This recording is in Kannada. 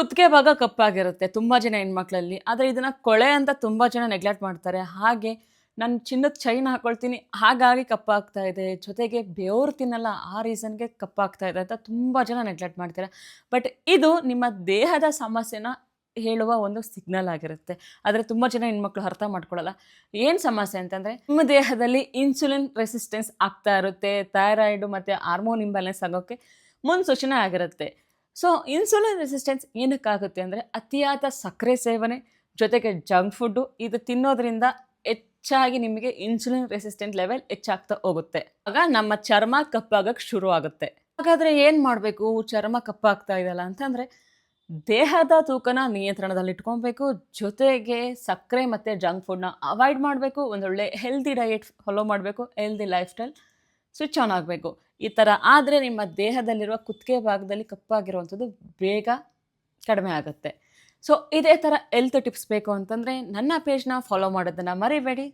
ಕುತ್ತಿಗೆ ಭಾಗ ಕಪ್ಪಾಗಿರುತ್ತೆ ತುಂಬ ಜನ ಹೆಣ್ಮಕ್ಳಲ್ಲಿ. ಆದರೆ ಇದನ್ನು ಕೊಳೆ ಅಂತ ತುಂಬ ಜನ ನೆಗ್ಲೆಕ್ಟ್ ಮಾಡ್ತಾರೆ. ಹಾಗೆ ನಾನು ಚಿನ್ನದ ಚೈನ್ ಹಾಕ್ಕೊಳ್ತೀನಿ ಹಾಗಾಗಿ ಕಪ್ಪಾಗ್ತಾ ಇದೆ. ಜೊತೆಗೆ ಬೆವರು ತಿನ್ನಲ್ಲ, ಆ ರೀಸನ್ಗೆ ಕಪ್ಪಾಗ್ತಾ ಇದೆ ಅಂತ ತುಂಬ ಜನ ನೆಗ್ಲೆಕ್ಟ್ ಮಾಡ್ತಾರೆ. ಬಟ್ ಇದು ನಿಮ್ಮ ದೇಹದ ಸಮಸ್ಯೆನ ಹೇಳುವ ಒಂದು ಸಿಗ್ನಲ್ ಆಗಿರುತ್ತೆ. ಆದರೆ ತುಂಬ ಜನ ಹೆಣ್ಮಕ್ಳು ಅರ್ಥ ಮಾಡ್ಕೊಳ್ಳಲ್ಲ ಏನು ಸಮಸ್ಯೆ ಅಂತಂದರೆ, ನಿಮ್ಮ ದೇಹದಲ್ಲಿ ಇನ್ಸುಲಿನ್ ರೆಸಿಸ್ಟೆನ್ಸ್ ಆಗ್ತಾ ಇರುತ್ತೆ ಥೈರಾಯ್ಡು ಮತ್ತು ಹಾರ್ಮೋನ್ ಇಂಬ್ಯಾಲೆನ್ಸ್ ಆಗೋಕ್ಕೆ ಮುನ್ಸೂಚನೆ ಆಗಿರುತ್ತೆ. ಸೊ ಇನ್ಸುಲಿನ್ ರೆಸಿಸ್ಟೆನ್ಸ್ ಏನಕ್ಕಾಗುತ್ತೆ ಅಂದರೆ ಅತಿಯಾದ ಸಕ್ಕರೆ ಸೇವನೆ, ಜೊತೆಗೆ ಜಂಕ್ ಫುಡ್ಡು ಇದು ತಿನ್ನೋದ್ರಿಂದ ಹೆಚ್ಚಾಗಿ ನಿಮಗೆ ಇನ್ಸುಲಿನ್ ರೆಸಿಸ್ಟೆಂಟ್ ಲೆವೆಲ್ ಹೆಚ್ಚಾಗ್ತಾ ಹೋಗುತ್ತೆ. ಆಗ ನಮ್ಮ ಚರ್ಮ ಕಪ್ಪಾಗಕ್ಕೆ ಶುರು ಆಗುತ್ತೆ ಹಾಗಾದರೆ ಏನು ಮಾಡಬೇಕು? ಚರ್ಮ ಕಪ್ಪಾಗ್ತಾ ಇದೆಯಲ್ಲ ಅಂತಂದರೆ ದೇಹದ ತೂಕನ ನಿಯಂತ್ರಣದಲ್ಲಿ ಇಟ್ಕೊಬೇಕು, ಜೊತೆಗೆ ಸಕ್ಕರೆ ಮತ್ತು ಜಂಕ್ ಫುಡ್ನ ಅವಾಯ್ಡ್ ಮಾಡಬೇಕು, ಒಂದೊಳ್ಳೆ ಹೆಲ್ದಿ ಡಯೆಟ್ ಫಾಲೋ ಮಾಡಬೇಕು healthy lifestyle switch on ಆಗಬೇಕು. ಈ ಥರ ಆದರೆ ನಿಮ್ಮ ದೇಹದಲ್ಲಿರುವ ಕುತ್ತಿಗೆ ಭಾಗದಲ್ಲಿ ಕಪ್ಪಾಗಿರುವಂಥದ್ದು ಬೇಗ ಕಡಿಮೆ ಆಗುತ್ತೆ. ಸೊ ಇದೇ ಥರ ಎಲ್ತ್ ಟಿಪ್ಸ್ ಬೇಕು ಅಂತಂದರೆ ನನ್ನ ಪೇಜ್ನ ಫಾಲೋ ಮಾಡೋದನ್ನು ಮರಿಬೇಡಿ.